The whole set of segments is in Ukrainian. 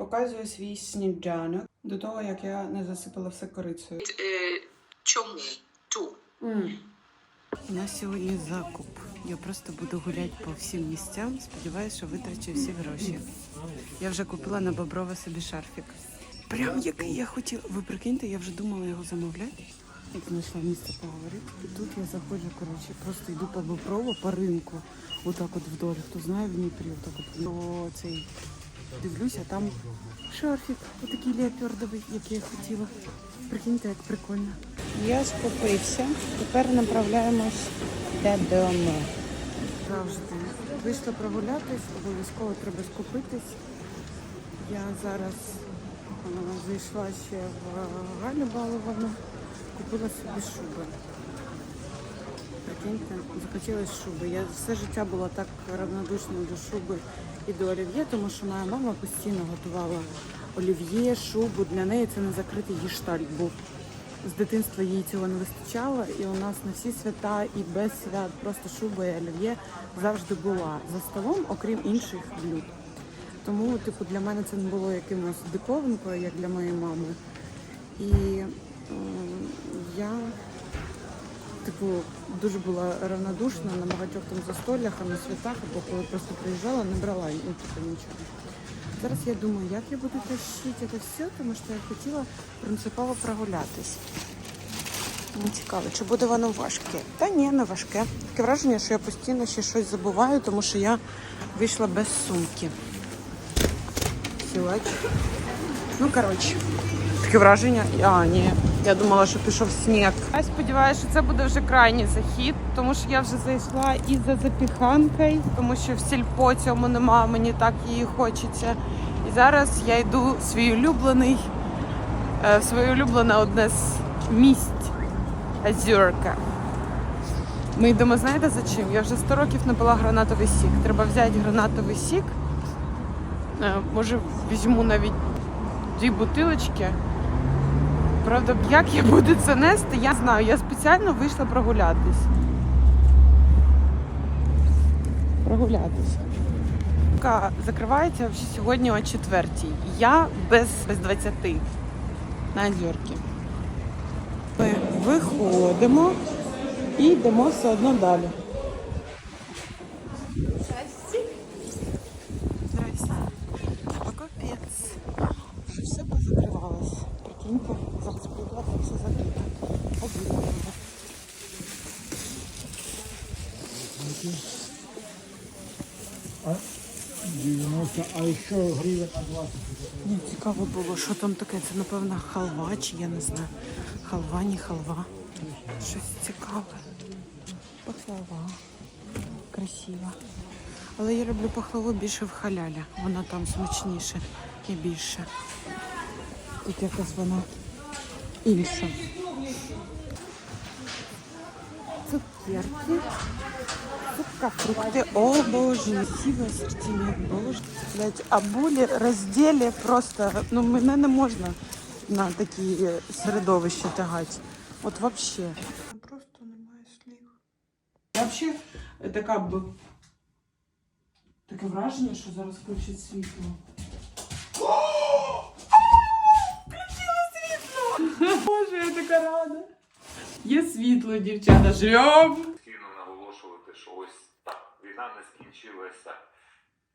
Показую свій сніданок до того, як я не засипала все корицею. Е, чому? Ту. У нас сьогодні закуп. Я просто буду гуляти по всім місцям. Сподіваюся, що витрачу всі гроші. Я вже купила на Боброва собі шарфік. Прям який я хотіла. Ви прикиньте, я вже думала його замовляти. Як знайшла місце поговорити. І тут я заходжу, коротше, просто йду по Боброву, по ринку. Отак от вдоль. Хто знає в Дніпрі, отак от до цей. Дивлюся, там шарфік, отакий леопардовий, який я хотіла. Прикиньте, як прикольно. Я скупився. Тепер направляємось додому. Завжди вийшла прогулятись, обов'язково треба скупитись. Я зараз зайшла ще в Галю Баловану, купила собі шуби. Прикиньте, захотілося шуби. Я все життя була так равнодушна до шуби і до олів'є, тому що моя мама постійно готувала олів'є, шубу. Для неї це не закритий гіштальт був. З дитинства їй цього не вистачало, і у нас на всі свята і без свят просто шуба і олів'є завжди була за столом, окрім інших блюд. Тому, типу, для мене це не було якимось диковинкою, як для моєї мами. І м, я типу, дуже була равнодушна на багатьох там застолях, а на святах, або коли просто приїжджала, не брала ну, типу, нічого. Зараз я думаю, як я буду тащити це все, тому що я хотіла принципово прогулятись. Мені цікаво, чи буде воно важке? Та ні, не важке. Таке враження, що я постійно ще щось забуваю, тому що я вийшла без сумки. Сілач. Ну, коротше, таке враження. А, ні. Я думала, що пішов сніг. Я сподіваюся, що це буде вже крайній захід, тому що я вже зайшла і за запіханкою, тому що в сільпо цьому нема, мені так її хочеться. І зараз я йду в свій улюблений, е, в своє улюблене одне з місць Азюрка. Ми йдемо, знаєте за чим? Я вже 100 років не пила гранатовий сік. Треба взяти гранатовий сік. Е, Може, візьму навіть дві бутилочки. Правда, як я буду це нести, я знаю. Я спеціально вийшла прогулятись. Ринка Закривається сьогодні о четвертій. Я без, без 20 на Озерки. Ми виходимо і йдемо все одно далі. Здрасте. А капець. Вже все позакривалось. Прикиньте, зараз прийду, а все закрито. Обідно. А 90, а еще гривен на 20. Мені цікаво було, що там таке. Це, напевно, халва, чи я не знаю. Халва, не халва. Щось цікаве. Пахлава. Красиво. Але я люблю пахлаву більше в халялі. Вона там смачніше і більше. Тут якась вона інша. Цукерки. Сухофрукти. О, боже, красивий ассортимент, боже. Блять, а болі розділі просто, ну мене не можна на такі середовища тягати. От вообще. Просто немає слів. Вообще, така б таке враження, що зараз включить світло. Включила світло! Боже, я така рада. Є світло, дівчата, живем! постійно наголошувати, що ось так, війна не скінчилася.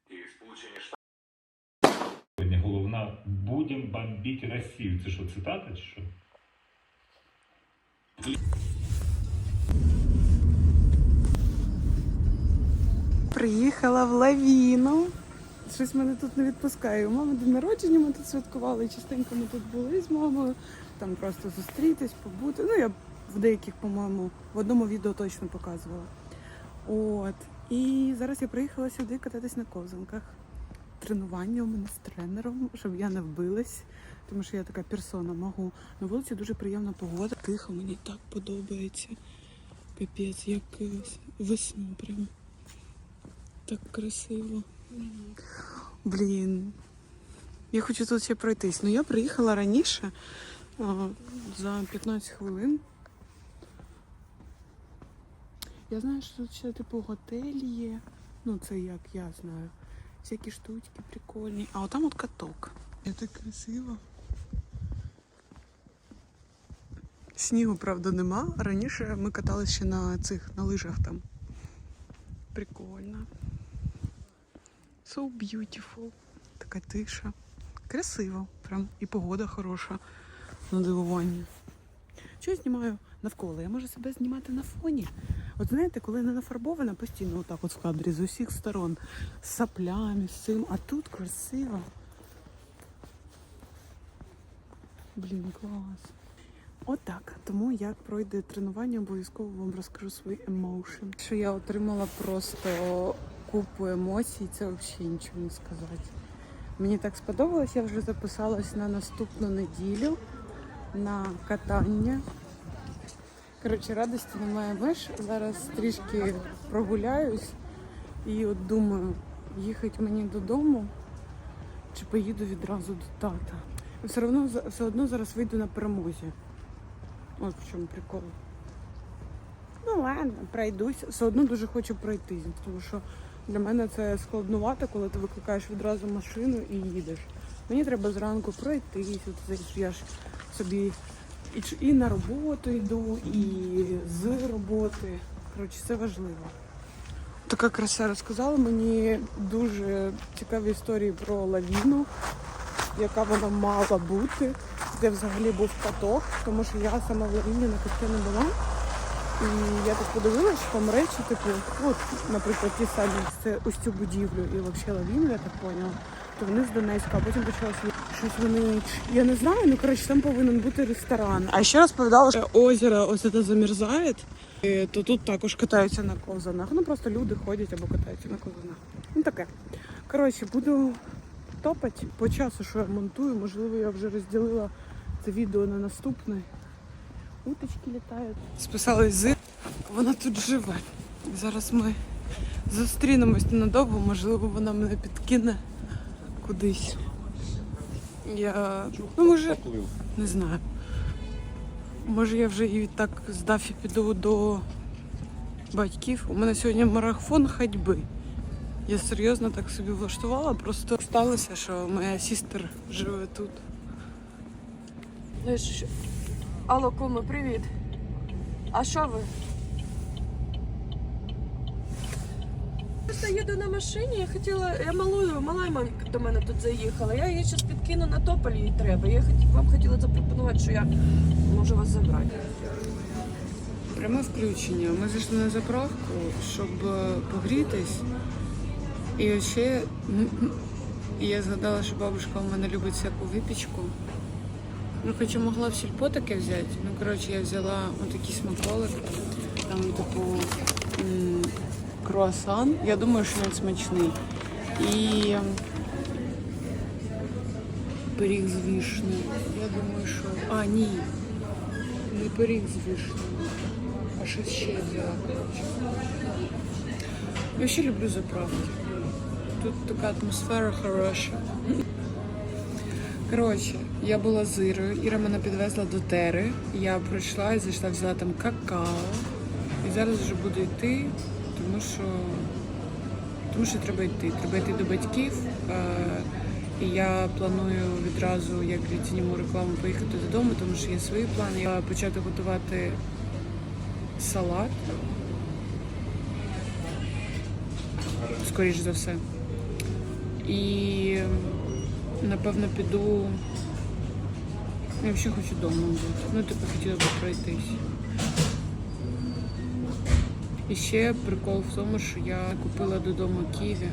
І Сполучені Штати. Сьогодні головна будем бомбить Росію. Це що, цитата чи що? Приїхала в лавіну. Щось мене тут не відпускає. У мами день народження ми тут святкували. Частенько ми тут були з мамою. Там просто зустрітись, побути. Ну, я в деяких, по-моєму, в одному відео точно показувала. От. І зараз я приїхала сюди кататись на ковзанках. Тренування у мене з тренером, щоб я не вбилась, тому що я така персона можу. На вулиці дуже приємна погода. Тихо, мені так подобається. Капець, як е, весну прям. Так красиво. Блін. Я хочу тут ще пройтись. Ну я приїхала раніше за 15 хвилин. Я знаю, що тут ще типу готель є. Ну, це як я знаю. Всякі штучки прикольні. А отам от каток. Я так красиво. Снігу, правда, нема. Раніше ми каталися ще на цих на лижах там. Прикольно. So beautiful. Така тиша. Красиво. Прям і погода хороша на дивування. Що я знімаю навколо? Я можу себе знімати на фоні. От знаєте, коли не нафарбована, постійно отак от в кадрі з усіх сторон, з саплями, з цим, а тут красиво. Блін, клас. Отак. Тому як пройде тренування, обов'язково вам розкажу свої емоушен. Що я отримала просто купу емоцій, це взагалі нічого не сказати. Мені так сподобалось, я вже записалась на наступну неділю на катання. Коротше, радості немає меж. Зараз трішки прогуляюсь і от думаю, їхати мені додому чи поїду відразу до тата. Все одно, все одно зараз вийду на перемозі. От в чому прикол. Ну ладно, пройдусь. Все одно дуже хочу пройтись, тому що для мене це складнувато, коли ти викликаєш відразу машину і їдеш. Мені треба зранку пройтись. От я ж собі і, і на роботу йду, і з роботи. Коротше, це важливо. Така краса розказала мені дуже цікаві історії про лавіну, яка вона мала бути, де взагалі був каток, тому що я сама в лавіні на катку не була. І я так подивилась, що там речі, типу, от, наприклад, ті самі це ось цю будівлю і взагалі лавіну, я так поняла, то вони з Донецька, а потім почалося щось вони. Я не знаю, ну коротше, там повинен бути ресторан. А ще розповідала, що озеро ось це замерзає, то тут також катаються на ковзанах. Ну просто люди ходять або катаються на ковзанах. Ну таке. Коротше, буду топати по часу, що я монтую. Можливо, я вже розділила це відео на наступне. Уточки літають. Списалась з. Вона тут живе. Зараз ми зустрінемось ненадовго, можливо, вона мене підкине кудись. Я. Ну, може, не знаю. Може, я вже і так з Дафі піду до батьків. У мене сьогодні марафон ходьби. Я серйозно так собі влаштувала, просто сталося, що моя сестра живе тут. Алло, куми, привіт. А що ви? Просто їду на машині, я хотіла, я малою, мала м- до мене тут заїхала. Я її зараз підкину на тополь, їй треба. Я вам хотіла запропонувати, що я можу вас забрати. Пряме включення. Ми зайшли на заправку, щоб е, погрітись. І ще я згадала, що бабушка у мене любить всяку випічку. Ну, хоча могла в сільпо таке взяти. Ну, коротше, я взяла отакий смаколик. Там, типу, круасан. Я думаю, що він смачний. І пиріг з вишнею. Я думаю, що. А, ні. Не пиріг з вишнею. А що ще взяла, коротше. Я ще люблю заправки. Тут така атмосфера хороша. Коротше, я була з Ірою. Іра мене підвезла до Тери. Я пройшла і зайшла, взяла там какао. І зараз вже буду йти, тому що, тому що треба йти. Треба йти до батьків. Е, і я планую відразу, як зніму рекламу, поїхати додому, тому що є свої плани. Я почати готувати салат. Скоріш за все. І напевно піду. Я взагалі хочу вдома бути. Ну, типу, хотіла б пройтись. І ще прикол в тому, що я купила додому ківі.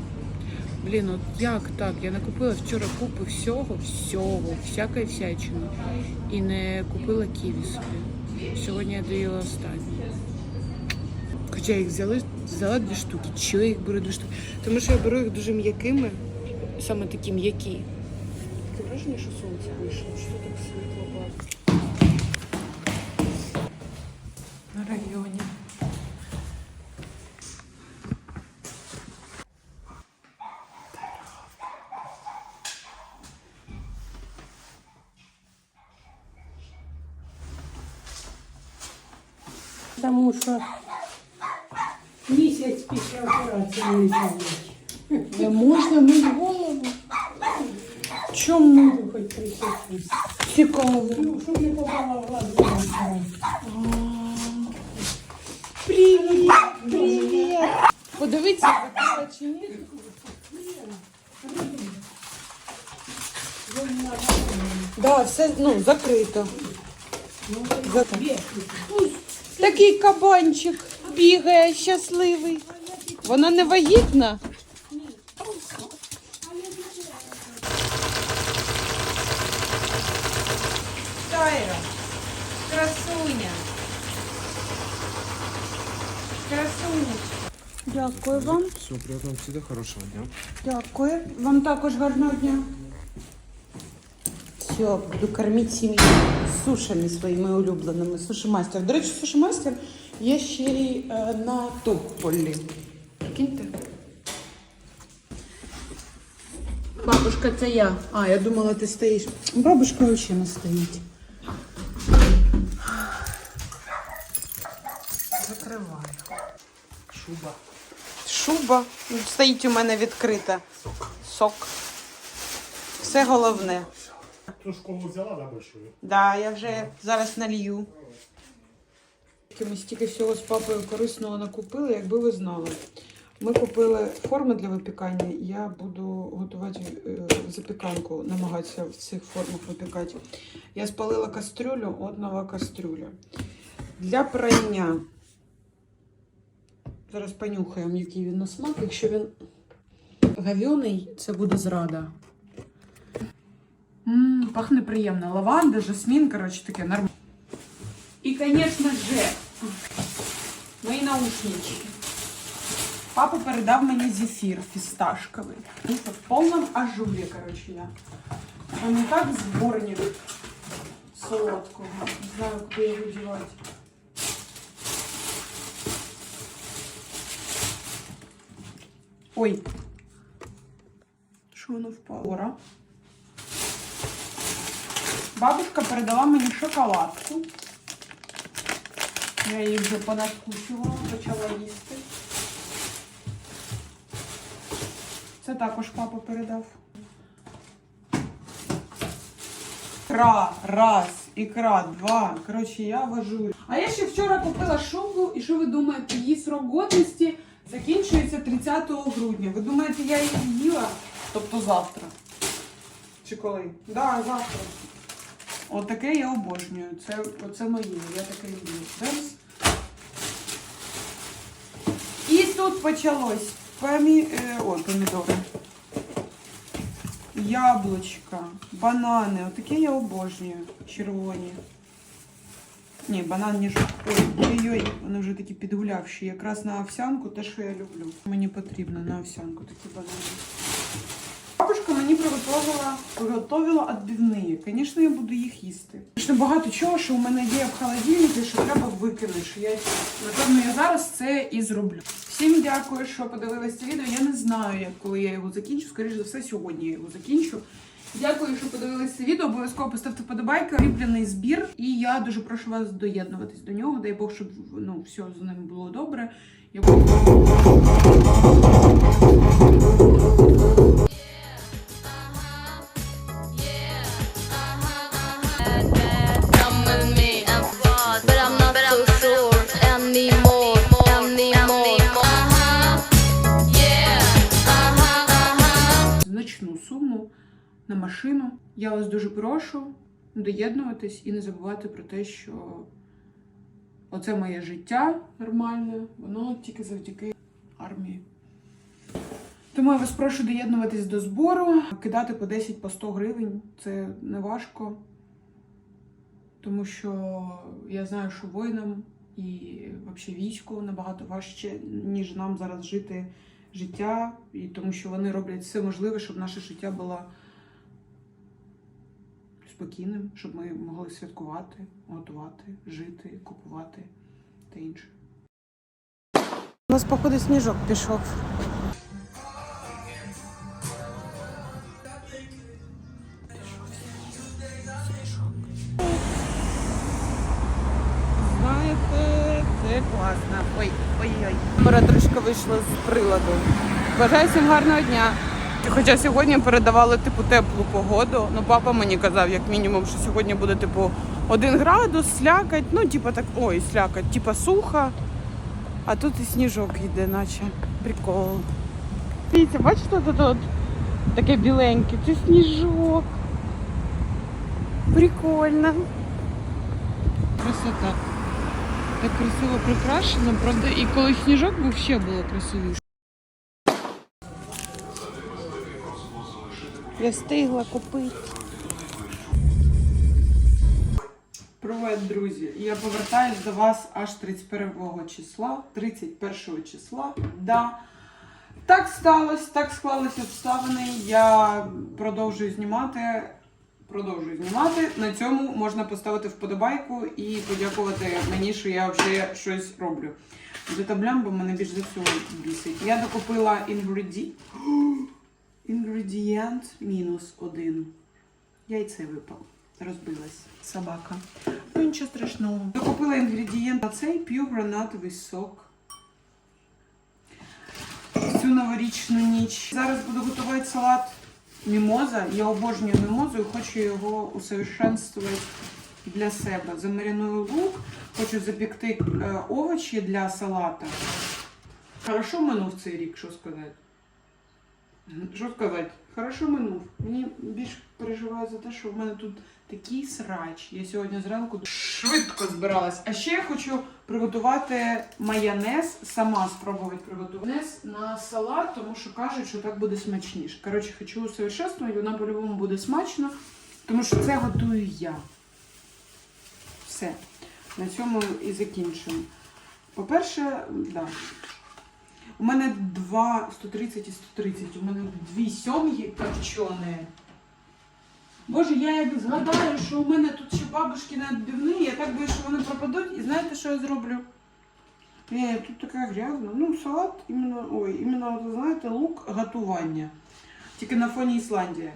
Блін, от як так? Я накупила вчора купу всього, всього, всякої всячини. І не купила ківі собі. Сьогодні я доїла останнє. Хоча я їх взяли, взяла дві штуки. Чого я їх беру дві штуки? Тому що я беру їх дуже м'якими, саме такі м'які. Таке враження, що сонце вийшло, Тому що місяць після операції не пам'ять. Не можна мити голову. Чому? робить присутність. Цікаво. Ну, щоб не попала в глаз. не Привіт! Привіт! Подивіться, закрила чи ні? Да, все ну, закрито. Закрито. Такий кабанчик бігає щасливий. Вона не вагітна? Тайра, красуня. Красуня. Дякую вам. Все, приятного всегда хорошего дня. Дякую. Вам також гарного дня. Все, буду кормити сім'ю сушами своїми улюбленими. Суші-мастер. До речі, суші-мастер є ще й е, на Тополі. Прикиньте. Бабушка, це я. А, я думала, ти стоїш. Бабушка взагалі не стоїть. Закриваю. Шуба. Шуба стоїть у мене відкрита. Сок. Сок. Все головне. Ту школу взяла, да, большую? Да, я вже зараз налью. Ми стільки всього з папою корисного накупили, якби ви знали. Ми купили форми для випікання. Я буду готувати е, запіканку, намагатися в цих формах випікати. Я спалила кастрюлю, от нова кастрюля. Для прання. Зараз понюхаємо, який він на смак. Якщо він говяний, це буде зрада. М, пахне приємно. Лаванда, жасмін, коротше, таке нормально. І, звісно же, мої наушнички. Папа передав мені зефір фісташковий. Ну, В повному ажурі, коротше, я. Він так зборник солодкого. Не знаю, куди його дівати. Ой. Що воно впало? Бабушка передала мені шоколадку. Я її вже понадкусувала, почала їсти. Це також папа передав. Ікра, раз, ікра, два. Коротше, я вожу. А я ще вчора купила шубу, і що ви думаєте, її срок годності закінчується 30 грудня. Ви думаєте, я її їла? Тобто завтра. Чи коли? Да, завтра. Отаке я обожнюю. Це, оце моє, я таке люблю. Зараз. І тут почалось помі... е, ой, помідори. Яблучка, банани. Отаке я обожнюю. Червоні. Ні, банан не жовтий. Ой, ой-ой, вони вже такі підгулявші. Якраз на овсянку те, що я люблю. Мені потрібно на овсянку такі банани. Мені приготувала, приготувала відбивні. Звісно, я буду їх їсти. Звісно, багато чого, що у мене є в холодильнику, що треба викинути. Що я, напевно, я зараз це і зроблю. Всім дякую, що подивились це відео. Я не знаю, як коли я його закінчу. Скоріше за все, сьогодні я його закінчу. Дякую, що подивились це відео. Обов'язково поставте подобайки, рібляний збір. І я дуже прошу вас доєднуватись до нього. Дай Бог, щоб ну, все з ним було добре. Я машину. Я вас дуже прошу доєднуватись і не забувати про те, що оце моє життя нормальне, воно тільки завдяки армії. Тому я вас прошу доєднуватись до збору, кидати по 10 по 100 гривень. Це не важко. Тому що я знаю, що воїнам і взагалі війську набагато важче, ніж нам зараз жити життя, і тому що вони роблять все можливе, щоб наше життя було спокійним, щоб ми могли святкувати, готувати, жити, купувати та інше. У нас, походу, сніжок пішов. Знаєте, це класно. Ой, ой-ой. Камера трошки вийшла з приладу. Бажаю всім гарного дня. Хоча сьогодні передавали типу теплу погоду. Ну, папа мені казав, як мінімум, що сьогодні буде типу 1 градус, слякать, ну, типу так, ой, слякать, типу сухо. А тут і сніжок йде, наче. Прикол. Дивіться, бачите, тут от таке біленьке, це сніжок. Прикольно. Красота. Так красиво прикрашено, правда, і коли сніжок був, ще було красивіше. Я встигла купити. Привет, друзі! Я повертаюсь до вас аж 31 числа. 31 числа. Да. Так сталося, так склалися обставини. Я продовжую знімати. Продовжую знімати. На цьому можна поставити вподобайку і подякувати мені, що я вже щось роблю. До таблям, бо мене більш за всього бісить. Я докупила інгреді... інгредієнт мінус один. Яйце випало. Розбилась собака. Ну нічого страшного. Докупила інгредієнт на цей п'ю гранатовий сок. Цю новорічну ніч. Зараз буду готувати салат мімоза. Я обожнюю мімозу і хочу його усовершенствувати для себе. Замариную лук, хочу запікти е, овочі для салата. Хорошо минув цей рік, що сказати. Що сказати? Хорошо минув. Мені більш переживаю за те, що в мене тут такий срач. Я сьогодні зранку швидко збиралась. А ще я хочу приготувати майонез, сама спробувати приготувати майонез на салат, тому що кажуть, що так буде смачніше. Коротше, хочу усовершенствувати, вона по-любому буде смачно, тому що це готую я. Все. На цьому і закінчимо. По-перше, да. У мене два 130 і 130. У мене дві сьомги копчені. Боже, я як згадаю, що у мене тут ще бабушкини відбивні, я так боюсь, що вони пропадуть. І знаєте, що я зроблю? Е, тут така грязна. Ну, салат, іменно, ой, іменно, знаєте, лук готування. Тільки на фоні Ісландії.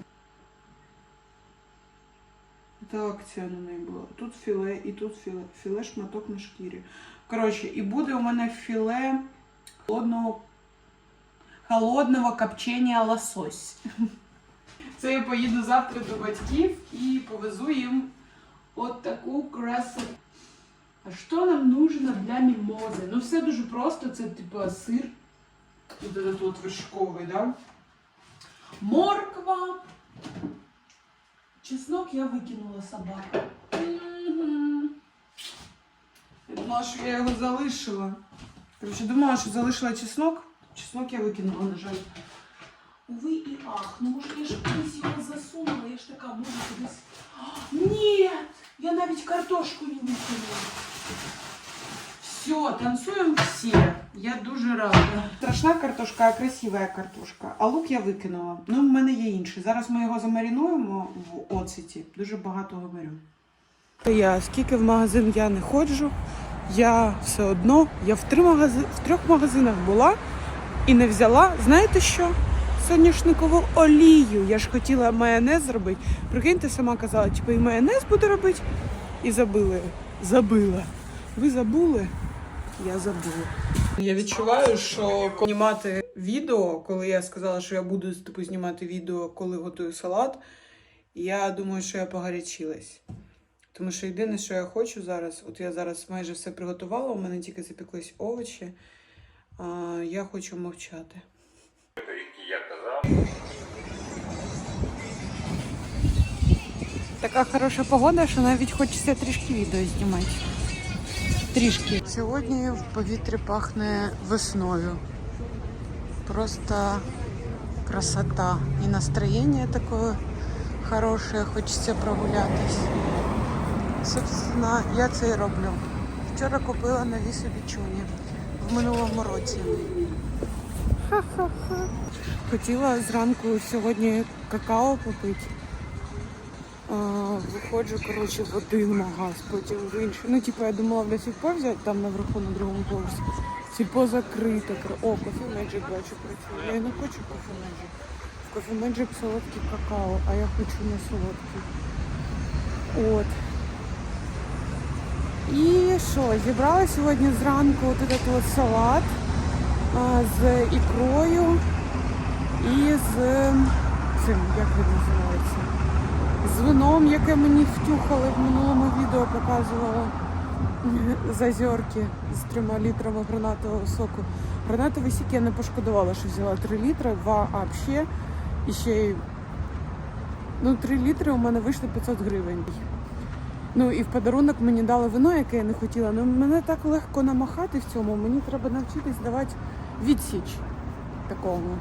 Це акція на неї була. Тут філе і тут філе. Філе шматок на шкірі. Коротше, і буде у мене філе холодного, холодного копчення лосось. Це я поїду завтра до батьків і повезу їм от таку красоту. А що нам нужно для мімози? Ну все дуже просто, це типу сир. Тут этот вот вершковий, да? Морква. Чеснок я викинула собаку. Я думала, що я його залишила. Короче, думала, що залишила чеснок. Чеснок я викинула, на жаль. Уви і ах, ну може я ж кудись його засунула, я ж така, може кудись. Ні! Я навіть картошку не викинула. Все, танцюємо всі. Я дуже рада. Страшна картошка, а красива картошка. А лук я викинула. Ну, в мене є інший. Зараз ми його замаринуємо в оцеті. Дуже багато говорю. Я скільки в магазин я не ходжу, я все одно, я в, три магази... в трьох магазинах була і не взяла, знаєте що? Соняшникову олію. Я ж хотіла майонез зробити. Прикиньте, сама казала, типу, і майонез буду робити, і забили. Забила. Ви забули? Я забула. Я відчуваю, що знімати відео, коли я сказала, що я буду типу, знімати відео, коли готую салат, я думаю, що я погарячилась. Тому що єдине, що я хочу зараз, от я зараз майже все приготувала, у мене тільки запеклись овочі. А, я хочу мовчати. Я казав. Така хороша погода, що навіть хочеться трішки відео знімати. Трішки. Сьогодні в повітрі пахне весною. Просто красота. І настроєння таке хороше, хочеться прогулятись. Собственно, я це і роблю. Вчора купила нові собі чуні в минулому році. Ха-ха-ха. Хотіла зранку сьогодні какао попити. А, виходжу, коротше, в один магаз, потім в інший. Ну, типу, я думала в сільпо взяти там наверху на другому поверсі. Сільпо закрите. О, кофе Magic бачу працює. Я не хочу кофе Magic. В кофе Magic солодкий какао, а я хочу не солодкий. От. І що, зібрала сьогодні зранку от этот от салат з ікрою і з цим, як він називається? З вином, яке мені втюхали в минулому відео, показувала з озерки з трьома літрами гранатового соку. Гранатовий сік я не пошкодувала, що взяла 3 літри, два а ще. І ще й ну, 3 літри у мене вийшло 500 гривень. Ну і в подарунок мені дали вино, яке я не хотіла. Ну мене так легко намахати в цьому. Мені треба навчитись давати відсіч такому.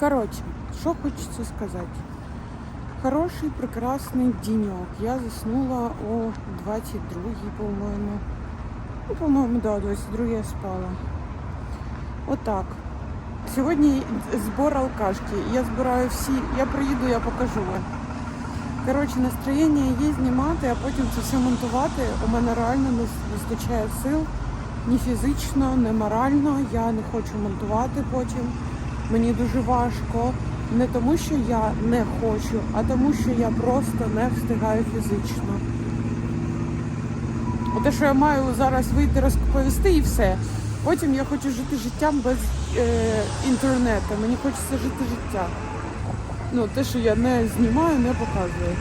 Коротше, що хочеться сказати. Хороший, прекрасний діньок. Я заснула о 22-й, по-моєму. Ну, по-моєму, да, 22 я спала. Отак. Сьогодні збор алкашки. Я збираю всі. Я приїду, я покажу вам. Коротше, настроєння є знімати, а потім це все монтувати. У мене реально не вистачає сил ні фізично, ні морально. Я не хочу монтувати потім. Мені дуже важко. Не тому, що я не хочу, а тому, що я просто не встигаю фізично. Те, що я маю зараз вийти розповісти і все. Потім я хочу жити життям без е, інтернету. Мені хочеться жити життя. Ну, те, що я не знімаю, не показую.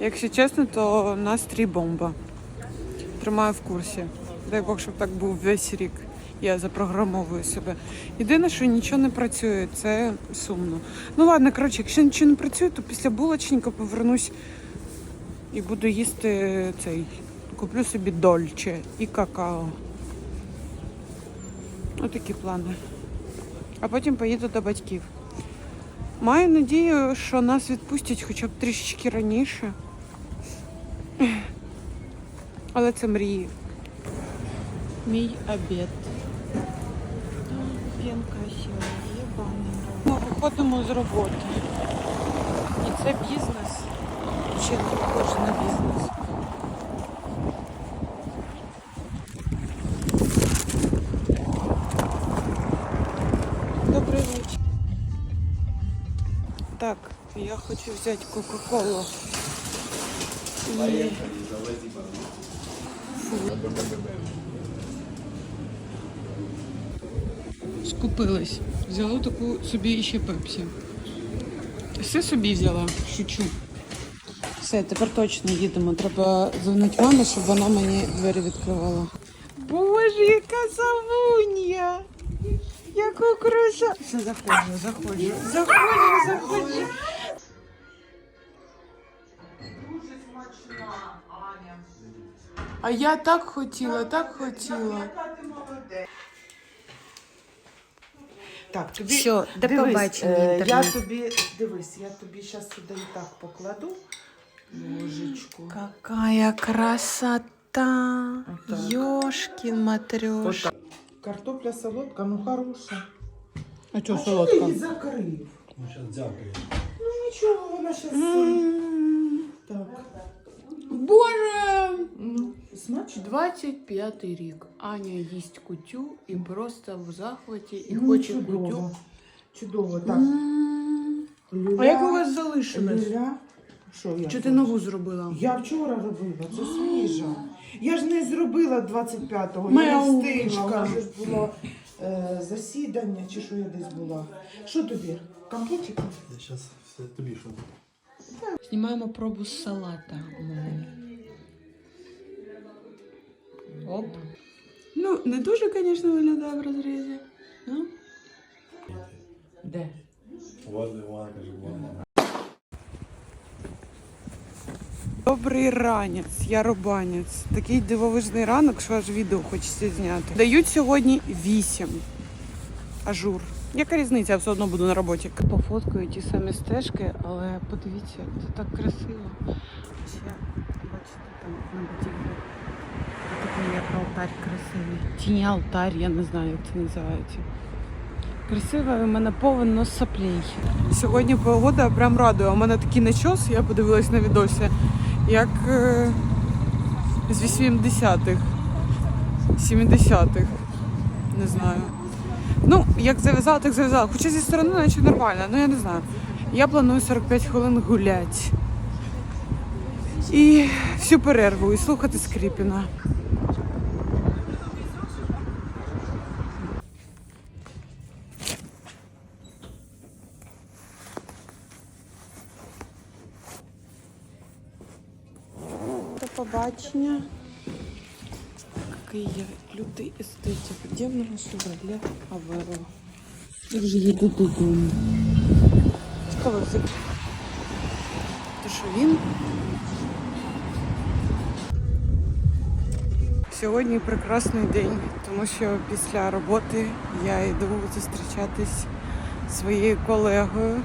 Якщо чесно, то настрій бомба. Тримаю в курсі. Дай Бог, щоб так був весь рік. Я запрограмовую себе. Єдине, що нічого не працює, це сумно. Ну ладно, коротше, якщо нічого не працює, то після булочника повернусь і буду їсти цей. Куплю собі дольче і какао. Отакі плани. А потім поїду до батьків. Маю надію, що нас відпустять хоча б трішечки раніше. Але це мрії. Мій обід. Красивий, єбаний. Ми виходимо з роботи. І це бізнес. Чи не похоже на бізнес. Хочу взяти Кока-Колу. Скупилась. Взяла таку собі ще пепсі. Все собі взяла, шучу. Все, тепер точно їдемо. Треба дзвонити мамі, щоб вона мені двері відкривала. Боже, яка завунья! Яку краса! Все, заходжу, заходжу, заходжу, заходжу. Дуже смачна, Аня. А я так хотіла, так хотіла. Так, тобі Все, до дивись, побачення, е, інтернет. Я тобі дивись, я тобі зараз сюди і так покладу ложечку. Какая красота! Отак. Ёшкин матрёш. Отак. Картопля солодка, ну хороша. А чого ти її закрив? Ну, Ну нічого, вона зараз. Так. Боже! Смачно? 25 рік. Аня їсть кутю і просто в захваті і Ну, хоче чудово. кутю. Чудово, так. М. Люля, А як у вас залишилось? Люля. Що я? Чи ти зробила? нову зробила? Я вчора робила, це свіжа. Я ж не зробила 25-го, я Моя не встигла. У нас же ж було е, засідання, чи що я десь була. Що тобі? Компотик? Зараз все тобі що. Знімаємо пробу з салата. Оп. Ну, не дуже, звісно, виглядає в розрізі. Ну? Де? Добрий ранець, я рубанець. Такий дивовижний ранок, що аж відео хочеться зняти. Дають сьогодні 8. Ажур. Яка різниця, я все одно буду на роботі. Пофоткаю ті самі стежки, але подивіться, це так красиво. Я, бачите, там на будівлі. Такий як алтарь красивий. Тіні алтарь, я не знаю, як це називається. Красиво, і в мене повно соплей. Сьогодні погода прям радує. У мене такий начос, я подивилась на відосі, як е, з 80-х, 70-х. Не знаю. Ну, як зав'язала, так зав'язала. Хоча зі сторони, наче нормально, ну я не знаю. Я планую 45 хвилин гуляти. І всю перерву, і слухати Скріпіна. До побачення. Який є лютий естетик. Де в нас шевроле Аверо? Я вже їду додому. Цікаво, то що він Сьогодні прекрасний день, тому що після роботи я йду зустрічатись зі своєю колегою.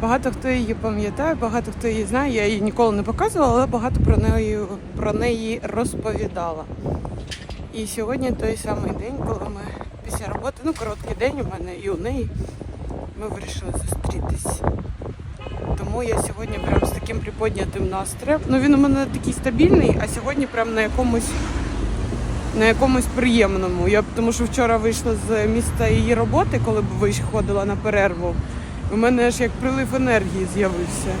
Багато хто її пам'ятає, багато хто її знає. Я її ніколи не показувала, але багато про неї, про неї розповідала. І сьогодні той самий день, коли ми після роботи, ну короткий день у мене і у неї, ми вирішили зустрітись. Тому я сьогодні прям з таким приподнятим настроєм. Ну він у мене такий стабільний, а сьогодні прям на якомусь на якомусь приємному. Я тому що вчора вийшла з міста її роботи, коли б виходила на перерву. У мене аж як прилив енергії з'явився.